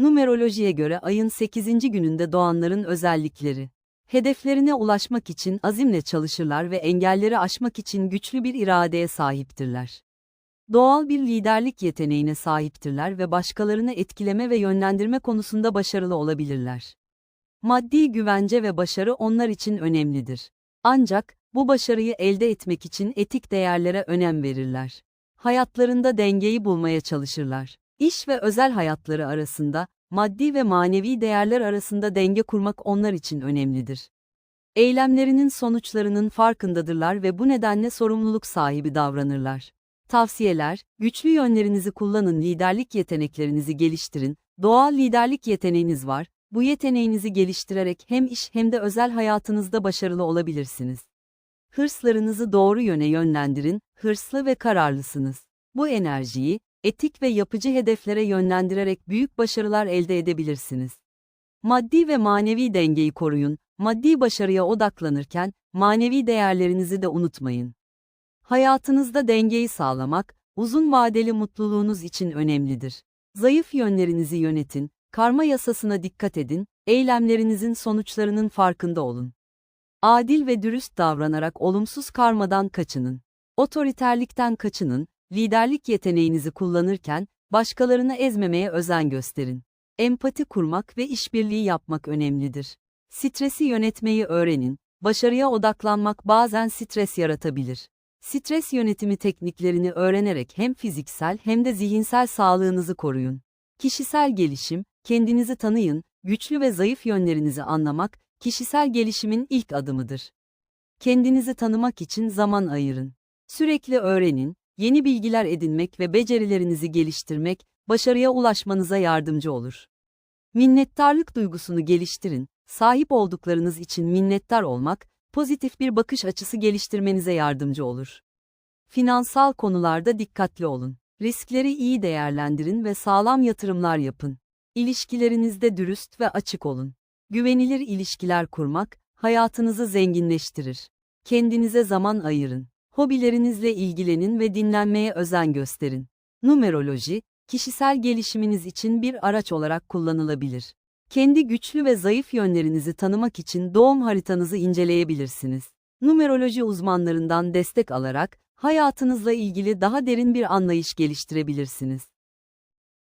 Numerolojiye göre ayın 8. gününde doğanların özellikleri. Hedeflerine ulaşmak için azimle çalışırlar ve engelleri aşmak için güçlü bir iradeye sahiptirler. Doğal bir liderlik yeteneğine sahiptirler ve başkalarını etkileme ve yönlendirme konusunda başarılı olabilirler. Maddi güvence ve başarı onlar için önemlidir. Ancak, bu başarıyı elde etmek için etik değerlere önem verirler. Hayatlarında dengeyi bulmaya çalışırlar. İş ve özel hayatları arasında, maddi ve manevi değerler arasında denge kurmak onlar için önemlidir. Eylemlerinin sonuçlarının farkındadırlar ve bu nedenle sorumluluk sahibi davranırlar. Tavsiyeler, güçlü yönlerinizi kullanın, liderlik yeteneklerinizi geliştirin. Doğal liderlik yeteneğiniz var. Bu yeteneğinizi geliştirerek hem iş hem de özel hayatınızda başarılı olabilirsiniz. Hırslarınızı doğru yöne yönlendirin, hırslı ve kararlısınız. Bu enerjiyi, etik ve yapıcı hedeflere yönlendirerek büyük başarılar elde edebilirsiniz. Maddi ve manevi dengeyi koruyun, maddi başarıya odaklanırken, manevi değerlerinizi de unutmayın. Hayatınızda dengeyi sağlamak, uzun vadeli mutluluğunuz için önemlidir. Zayıf yönlerinizi yönetin, karma yasasına dikkat edin, eylemlerinizin sonuçlarının farkında olun. Adil ve dürüst davranarak olumsuz karmadan kaçının. Otoriterlikten kaçının, liderlik yeteneğinizi kullanırken, başkalarını ezmemeye özen gösterin. Empati kurmak ve işbirliği yapmak önemlidir. Stresi yönetmeyi öğrenin, başarıya odaklanmak bazen stres yaratabilir. Stres yönetimi tekniklerini öğrenerek hem fiziksel hem de zihinsel sağlığınızı koruyun. Kişisel gelişim, kendinizi tanıyın, güçlü ve zayıf yönlerinizi anlamak, kişisel gelişimin ilk adımıdır. Kendinizi tanımak için zaman ayırın. Sürekli öğrenin, yeni bilgiler edinmek ve becerilerinizi geliştirmek, başarıya ulaşmanıza yardımcı olur. Minnettarlık duygusunu geliştirin, sahip olduklarınız için minnettar olmak, pozitif bir bakış açısı geliştirmenize yardımcı olur. Finansal konularda dikkatli olun. Riskleri iyi değerlendirin ve sağlam yatırımlar yapın. İlişkilerinizde dürüst ve açık olun. Güvenilir ilişkiler kurmak, hayatınızı zenginleştirir. Kendinize zaman ayırın. Hobilerinizle ilgilenin ve dinlenmeye özen gösterin. Numeroloji, kişisel gelişiminiz için bir araç olarak kullanılabilir. Kendi güçlü ve zayıf yönlerinizi tanımak için doğum haritanızı inceleyebilirsiniz. Numeroloji uzmanlarından destek alarak, hayatınızla ilgili daha derin bir anlayış geliştirebilirsiniz.